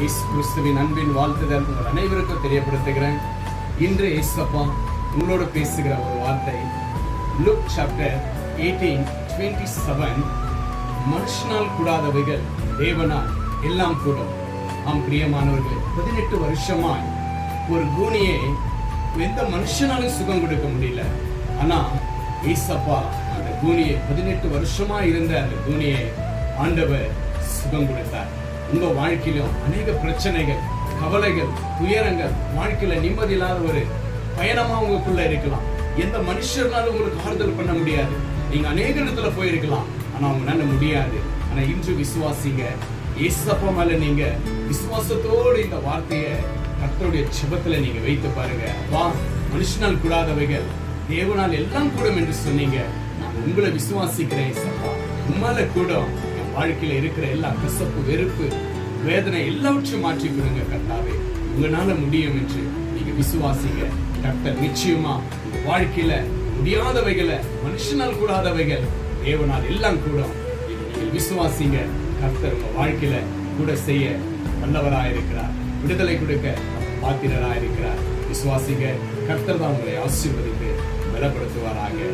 இயேசு கிறிஸ்துவின் அன்பின் வாழ்த்துதல் உங்கள் அனைவருக்கும் தெரியப்படுத்துகிறேன். இன்று இயேசப்பா உங்களோட பேசுகிற ஒரு வார்த்தை. Luke chapter eighteen twenty seven. மனுஷனால் கூடாதவைகள் தேவனால் எல்லாம் கூடும். ஆம் பிரியமானவர்களே பதினெட்டு வருஷமாய் ஒரு கூனியை எந்த மனுஷனாலும் சுகம் கொடுக்க முடியல. ஆனா ஈசப்பா அந்த கூனியை பதினெட்டு வருஷமா இருந்த அந்த கூனியை ஆண்டவர் சுகம் கொடுத்தார். உங்கள் வாழ்க்கையிலும் அநேக பிரச்சனைகள் கவலைகள் துயரங்கள் வாழ்க்கையில நிம்மதி இல்லாத ஒரு பயணமா உங்களுக்குள்ள இருக்கலாம். எந்த மனுஷர்னாலும் உங்களுக்கு ஆறுதல் பண்ண முடியாது. நீங்க அநேக இடத்துல போயிருக்கலாம். ஆனா உங்களால முடியாது. ஆனா இன்று விசுவாசிங்க. ஏசப்பா மேல நீங்க விசுவாசத்தோடு இந்த வார்த்தையை கர்த்தருடைய சிபத்துல நீங்க வைத்து பாருங்க. வா மனுஷனால் கூடாதவைகள் தேவனால் எல்லாம் கூடும் என்று சொன்னீங்க. நான் உங்களை விசுவாசிக்கிறேன் ஏசப்பா. உம்மால கூடும். வாழ்க்கையில இருக்கிற எல்லா கசப்பு வெறுப்பு வேதனை எல்லாவற்றையும் மாற்றி கொடுங்க கர்த்தாவே. உங்களால முடியும் என்று நீங்க விசுவாசிங்க. கர்த்தர் நிச்சயமா உங்க வாழ்க்கையில முடியாதவைகளை மனுஷனால் கூடாதவைகள் தேவனால் எல்லாம் கூடும். நீங்கள் விசுவாசிங்க. கர்த்தர் உங்க வாழ்க்கையில கூட செய்ய வல்லவராயிருக்கிறார் விடுதலை கொடுக்க பாத்திரராயிருக்கிறார் விசுவாசிங்க. கர்த்தர் தான் உங்களை ஆசீர்வதித்து பலப்படுத்துவாராக.